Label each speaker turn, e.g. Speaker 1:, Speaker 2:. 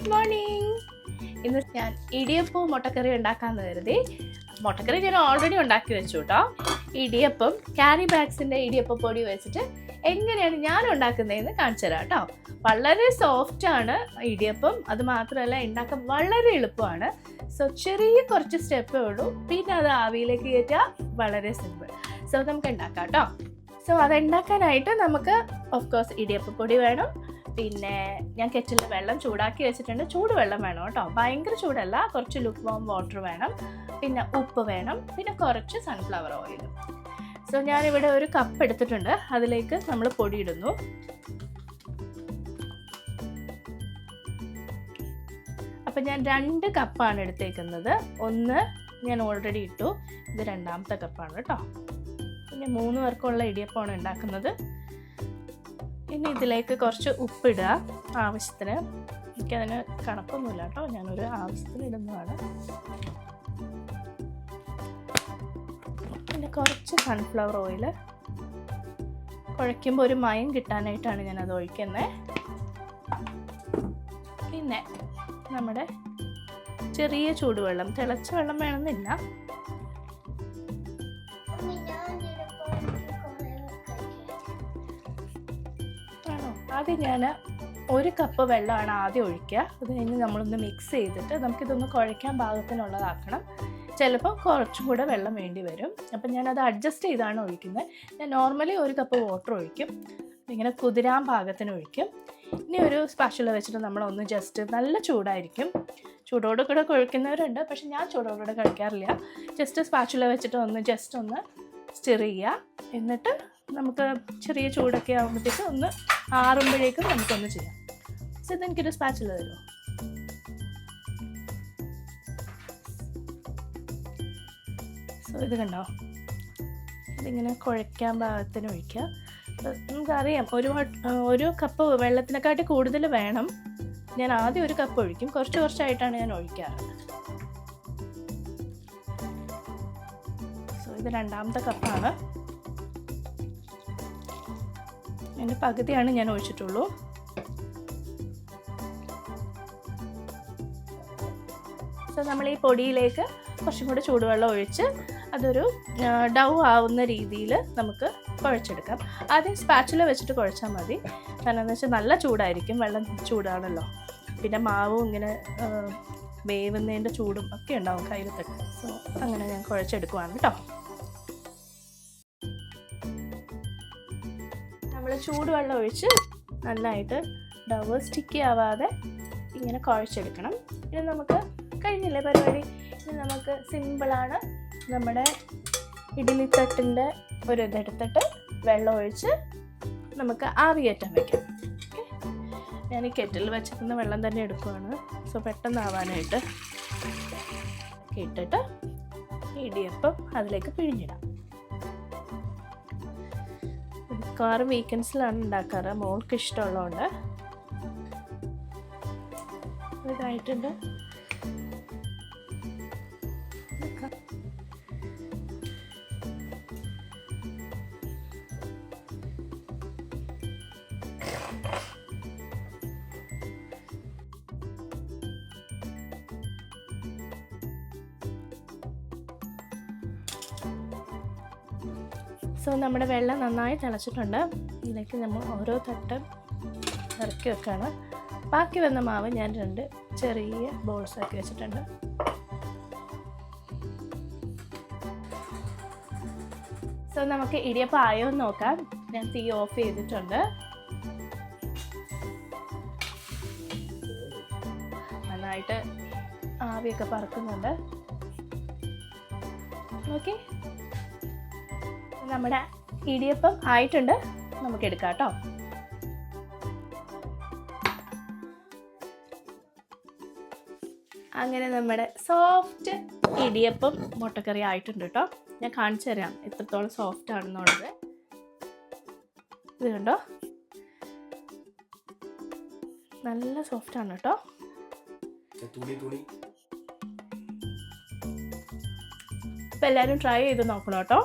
Speaker 1: Good morning. ഇന്ന് ഞാൻ ഇടിയപ്പവും മുട്ടക്കറി ഉണ്ടാക്കാമെന്ന് കരുതി. മുട്ടക്കറി ഞാൻ ഓൾറെഡി ഉണ്ടാക്കി വെച്ചു കേട്ടോ ഇടിയപ്പം ക്യാരി ബാഗ്സിന്റെ ഇടിയപ്പ പൊടി വെച്ചിട്ട് എങ്ങനെയാണ് ഞാൻ ഉണ്ടാക്കുന്നതെന്ന് കാണിച്ചു തരാം കേട്ടോ വളരെ സോഫ്റ്റ് ആണ് ഇടിയപ്പം. അത് മാത്രമല്ല ഉണ്ടാക്കാൻ വളരെ എളുപ്പമാണ്. സോ ചെറിയ കുറച്ച് സ്റ്റെപ്പേ ഉള്ളൂ. പിന്നെ അത് ആവിയിലേക്ക് കയറ്റുക. വളരെ സിമ്പിൾ സോ നമുക്ക് ഉണ്ടാക്കാം കേട്ടോ സോ അത് ഉണ്ടാക്കാനായിട്ട് നമുക്ക് ഓഫ് കോഴ്സ് ഇടിയപ്പപ്പൊടി വേണം. പിന്നെ ഞാൻ കെറ്റിൽ വെള്ളം ചൂടാക്കി വെച്ചിട്ടുണ്ട്. ചൂട് വെള്ളം വേണം കേട്ടോ. ഭയങ്കര ചൂടല്ല. കുറച്ച് ലുക്ക് വോം വാട്ടർ വേണം. പിന്നെ ഉപ്പ് വേണം. പിന്നെ കുറച്ച് സൺഫ്ലവർ ഓയിൽ സോ ഞാനിവിടെ ഒരു കപ്പ് എടുത്തിട്ടുണ്ട്. അതിലേക്ക് നമ്മൾ പൊടി ഇടുന്നു അപ്പം ഞാൻ രണ്ട് കപ്പാണ് എടുത്തേക്കുന്നത്. ഒന്ന് ഞാൻ ഓൾറെഡി ഇട്ടു. ഇത് രണ്ടാമത്തെ കപ്പാണ് കേട്ടോ. പിന്നെ മൂന്ന് പേർക്കുള്ള ഇടിയപ്പമാണ് ഉണ്ടാക്കുന്നത്. ഇനി ഇതിലേക്ക് കുറച്ച് ഉപ്പിടുക ആവശ്യത്തിന്. എനിക്കതിന് കണക്കൊന്നുമില്ല കേട്ടോ. ഞാനൊരു ആവശ്യത്തിന് ഇടുന്നതാണ്. പിന്നെ കുറച്ച് സൺഫ്ലവർ ഓയിൽ കുഴയ്ക്കുമ്പോൾ ഒരു മയം കിട്ടാനായിട്ടാണ് ഞാനത് ഒഴിക്കുന്നത് പിന്നെ നമ്മുടെ ചെറിയ ചൂടുവെള്ളം തിളച്ച വെള്ളം വേണമെന്നില്ല. ആണോ? ആദ്യം ഞാൻ ഒരു കപ്പ് വെള്ളമാണ് ആദ്യം ഒഴിക്കുക. അത് കഴിഞ്ഞ് നമ്മളൊന്ന് മിക്സ് ചെയ്തിട്ട് നമുക്കിതൊന്ന് കുഴയ്ക്കാൻ പാകത്തിനുള്ളതാക്കണം. ചിലപ്പോൾ കുറച്ചും കൂടെ വെള്ളം വേണ്ടി വരും. അപ്പം ഞാനത് അഡ്ജസ്റ്റ് ചെയ്താണ് ഒഴിക്കുന്നത്. ഞാൻ നോർമലി ഒരു കപ്പ് വാട്ടർ ഒഴിക്കും. ഇങ്ങനെ കുതിരാൻ പാകത്തിന് ഒഴിക്കും. ഇനി ഒരു സ്പെഷ്യൽ വെച്ചിട്ട് നമ്മളൊന്ന് ജസ്റ്റ് നല്ല ചൂടായിരിക്കും. ചൂടോട് കൂടെ കുഴിക്കുന്നവരുണ്ട്. പക്ഷെ ഞാൻ ചൂടോടുകൂടെ കഴിക്കാറില്ല. ജസ്റ്റ് സ്പാച്ചുല വെച്ചിട്ട് ഒന്ന് ജസ്റ്റ് ഒന്ന് സ്റ്റിർ ചെയ്യുക. എന്നിട്ട് നമുക്ക് ചെറിയ ചൂടൊക്കെ ആകുമ്പോഴത്തേക്ക് ഒന്ന് ആറുമ്പോഴേക്കും നമുക്കൊന്ന് ചെയ്യാം. സോ ഇതെനിക്കൊരു സ്പാച്ചുല തരുമോ? സോ ഇത് കണ്ടോ? ഇതിങ്ങനെ കുഴയ്ക്കാൻ പാകത്തിന് ഒഴിക്കുക. നമുക്കറിയാം ഒരു ഒരു കപ്പ് വെള്ളത്തിനെക്കാട്ടി കൂടുതൽ വേണം. ഞാൻ ആദ്യം ഒരു കപ്പ് ഒഴിക്കും. കുറച്ച് കുറച്ചായിട്ടാണ് ഞാൻ ഒഴിക്കാറ്. സോ ഇത് രണ്ടാമത്തെ കപ്പാണ്. അതിന്റെ പകുതിയാണ് ഞാൻ ഒഴിച്ചിട്ടുള്ളൂ. സോ നമ്മൾ ഈ പൊടിയിലേക്ക് കുറച്ചും കൂടി ചൂടുവെള്ളം ഒഴിച്ച് അതൊരു ഡൗ ആവുന്ന രീതിയിൽ നമുക്ക് കുഴച്ചെടുക്കാം. ആദ്യം സ്പാച്ചുല വെച്ചിട്ട് കുഴച്ചാൽ മതി. കാരണം എന്ന് വെച്ചാൽ നല്ല ചൂടായിരിക്കും വെള്ളം ചൂടാണല്ലോ. പിന്നെ മാവും ഇങ്ങനെ വേവുന്നതിന്റെ ചൂടും ഒക്കെ ഉണ്ടാവും കയ്യിലത്തൊക്കെ. സോ അങ്ങനെ ഞാൻ കുഴച്ചെടുക്കുവാണ് കേട്ടോ. ചൂടുവെള്ളം ഒഴിച്ച് നന്നായിട്ട് ഡവ് സ്റ്റിക്കി ആവാതെ ഇങ്ങനെ കുഴച്ചെടുക്കണം. ഇനി നമുക്ക് കഴിഞ്ഞില്ലേ പരിപാടി? ഇനി നമുക്ക് സിമ്പിളാണ് നമ്മുടെ ഇഡ്ഡലിത്തട്ടിന്റെ ഒരു ഇതെടുത്തിട്ട് വെള്ളം ഒഴിച്ച് നമുക്ക് ആവിയേറ്റം വയ്ക്കാം ഞാൻ ഈ കെറ്റിൽ വെച്ചിരുന്ന വെള്ളം തന്നെ എടുക്കുവാണ്. സോ പെട്ടെന്ന് ആവാനായിട്ട് ഒക്കെ ഇട്ടിട്ട് ഇടിയപ്പം അതിലേക്ക് പിഴിഞ്ഞിടാം. മിക്കവാറും വീക്കെൻഡ്സിലാണ് ഉണ്ടാക്കാറ്. മോൾക്ക് ഇഷ്ടമുള്ളതുകൊണ്ട്. ഇതായിട്ടുണ്ട്. സോ നമ്മുടെ വെള്ളം നന്നായി തിളച്ചിട്ടുണ്ട്. ഇതിലേക്ക് നമ്മൾ ഓരോ തട്ട് ഇറക്കി വെക്കുകയാണ് ബാക്കി വന്ന മാവ് ഞാൻ രണ്ട് ചെറിയ ബോൾസ് ആക്കി വെച്ചിട്ടുണ്ട്. സോ നമുക്ക് ഇടിയപ്പം ആയോ എന്ന് നോക്കാം. ഞാൻ തീ ഓഫ് ചെയ്തിട്ടുണ്ട്. നന്നായിട്ട് ആവിയൊക്കെ പറക്കുന്നുണ്ട്. ഓക്കെ നമ്മുടെ ഇടിയപ്പം ആയിട്ടുണ്ട്. നമുക്ക് എടുക്കാം കേട്ടോ. അങ്ങനെ നമ്മുടെ സോഫ്റ്റ് ഇടിയപ്പം മുട്ടക്കറി ആയിട്ടുണ്ട് കേട്ടോ. ഞാൻ കാണിച്ചു തരാം എത്രത്തോളം സോഫ്റ്റ് ആണെന്നുള്ളത്. ഇത് കണ്ടോ? നല്ല സോഫ്റ്റ് ആണ് കേട്ടോ.
Speaker 2: ഇപ്പൊ എല്ലാരും
Speaker 1: അപ്പം എല്ലാവരും ട്രൈ ചെയ്ത് നോക്കണം കേട്ടോ.